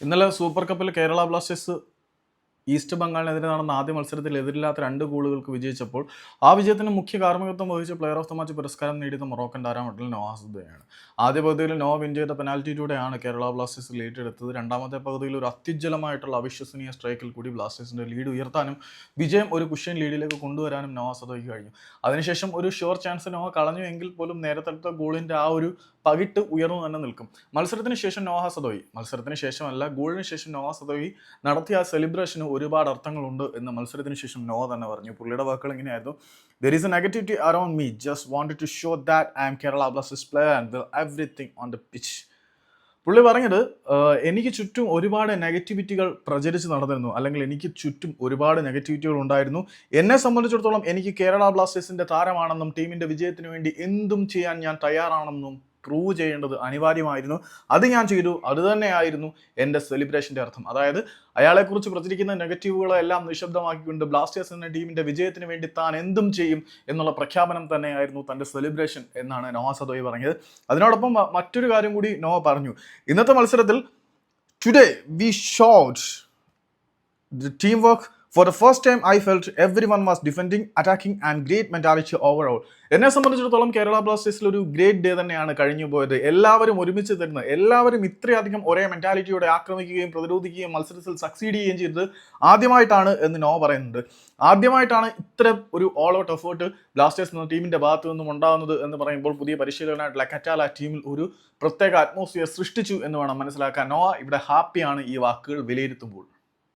ഇന്നലെ സൂപ്പർ കപ്പിൽ Kerala Blasters east ബംഗാളിനെതിരെ നടന്ന ആദ്യ മത്സരത്തിൽ എതിരില്ലാത്ത രണ്ട് ഗോളുകൾക്ക് വിജയിച്ചപ്പോൾ ആ വിജയത്തിന് മുഖ്യ കാർമ്മികത്വം വഹിച്ച പ്ലെയർ ഓഫ് ദ മാച്ച് പുരസ്കാരം നേടിയത് മൊറോക്കൻ താരമട്ടിൽ നോഹാസുദയാണ് ആദ്യ പകുതിയിൽ നോ വിൻ ചെയ്ത പെനാൽറ്റിയിലൂടെയാണ് കേരള ബ്ലാസ്റ്റേഴ്സ് ലീഡ് എടുത്തത്. രണ്ടാമത്തെ പകുതിയിൽ ഒരു അത്യുജ്വലമായിട്ടുള്ള അവിശ്വസനീയ സ്ട്രൈക്കിൽ കൂടി ബ്ലാസ്റ്റേഴ്സിന്റെ ലീഡ് ഉയർത്താനും വിജയം ഒരു കുഷ്യൻ ലീഡിലേക്ക് കൊണ്ടുവരാനും നവാസ് സദോയ്ക്ക് കഴിഞ്ഞു. അതിനുശേഷം ഒരു ഷുവർ ചാൻസ് നോവ കളഞ്ഞു എങ്കിൽ പോലും നേരത്തെ ഗോളിന്റെ ഗോളിന്റെ ആ ഒരു പകിട്ട് ഉയർന്നു തന്നെ നിൽക്കും. മത്സരത്തിന് ശേഷം നോഹ സദോയി മത്സരത്തിന് ശേഷമല്ല ഗോളിന് ശേഷം നോഹ സദോയി നടത്തിയ ആ സെലിബ്രേഷന് ഒരുപാട് അർത്ഥങ്ങളുണ്ട് എന്ന് മത്സരത്തിന് ശേഷം നോ തന്നെ പറഞ്ഞു. പുള്ളിയുടെ വാക്കുകൾ ഇങ്ങനെയായിരുന്നു. There is a negativity around me just wanted to show that I am Kerala Blasters player and everything on the pitch പുള്ളി പറഞ്ഞത് "ആഹ് എനിക്ക് ചുറ്റും ഒരുപാട് നെഗറ്റിവിറ്റികൾ പ്രചരിച്ച് നടന്നിരുന്നു. അല്ലെങ്കിൽ എനിക്ക് ചുറ്റും ഒരുപാട് നെഗറ്റിവിറ്റികൾ ഉണ്ടായിരുന്നു. എന്നെ സംബന്ധിച്ചിടത്തോളം എനിക്ക് കേരള ബ്ലാസ്റ്റേഴ്സിന്റെ താരമാണെന്നും ടീമിന്റെ വിജയത്തിന് വേണ്ടി എന്തും ചെയ്യാൻ ഞാൻ തയ്യാറാണെന്നും പ്രൂവ് ചെയ്യേണ്ടത് അനിവാര്യമായിരുന്നു. അത് ഞാൻ ചെയ്തു. അത് തന്നെയായിരുന്നു എന്റെ സെലിബ്രേഷന്റെ അർത്ഥം. അതായത് അയാളെക്കുറിച്ച് പ്രചരിക്കുന്ന നെഗറ്റീവുകളെല്ലാം നിശബ്ദമാക്കിക്കൊണ്ട് ബ്ലാസ്റ്റേഴ്സ് എന്ന ടീമിന്റെ വിജയത്തിന് വേണ്ടി താൻ എന്തും ചെയ്യും എന്നുള്ള പ്രഖ്യാപനം തന്നെയായിരുന്നു തന്റെ സെലിബ്രേഷൻ എന്നാണ് നവാസ് സദോയി പറഞ്ഞത്. അതിനോടൊപ്പം മറ്റൊരു കാര്യം കൂടി നോവ പറഞ്ഞു. ഇന്നത്തെ മത്സരത്തിൽ today we showed team the teamwork for the first time i felt everyone was defending attacking and great mentality overall എന്നെ സംബന്ധിച്ചിടത്തോളം കേരള ബ്ലാസ്റ്റേഴ്സിൽ ഒരു ഗ്രേറ്റ് ഡേ തന്നെയാണ് കഴിഞ്ഞു പോയത്. എല്ലാവരും ഒരുമിച്ച് തരുന്ന എല്ലാവരും ഇത്രയധികം ഒരേ മെന്റാലിറ്റിയോടെ ആക്രമിക്കുകയും പ്രതിരോധിക്കുകയും മത്സരത്തിൽ സക്സീഡ് ചെയ്യുകയും ചെയ്തത് ആദ്യമായിട്ടാണ് എന്ന് നോ പറയുന്നുണ്ട്. ആദ്യമായിട്ടാണ് ഇത്ര ഒരു ഓൾ ഔട്ട് എഫേർട്ട് ബ്ലാസ്റ്റേഴ്സ് എന്ന ടീമിന്റെ ഭാഗത്തു നിന്നും ഉണ്ടാകുന്നത് എന്ന് പറയുമ്പോൾ പുതിയ പരിശീലകനായിട്ടുള്ള കറ്റാല ടീമിൽ ഒരു പ്രത്യേക അറ്റ്മോസ്ഫിയർ സൃഷ്ടിച്ചു എന്ന് വേണം മനസ്സിലാക്കാൻ. നോവ ഇവിടെ ഹാപ്പിയാണ് ഈ വാക്കുകൾ വിലയിരുത്തുമ്പോൾ.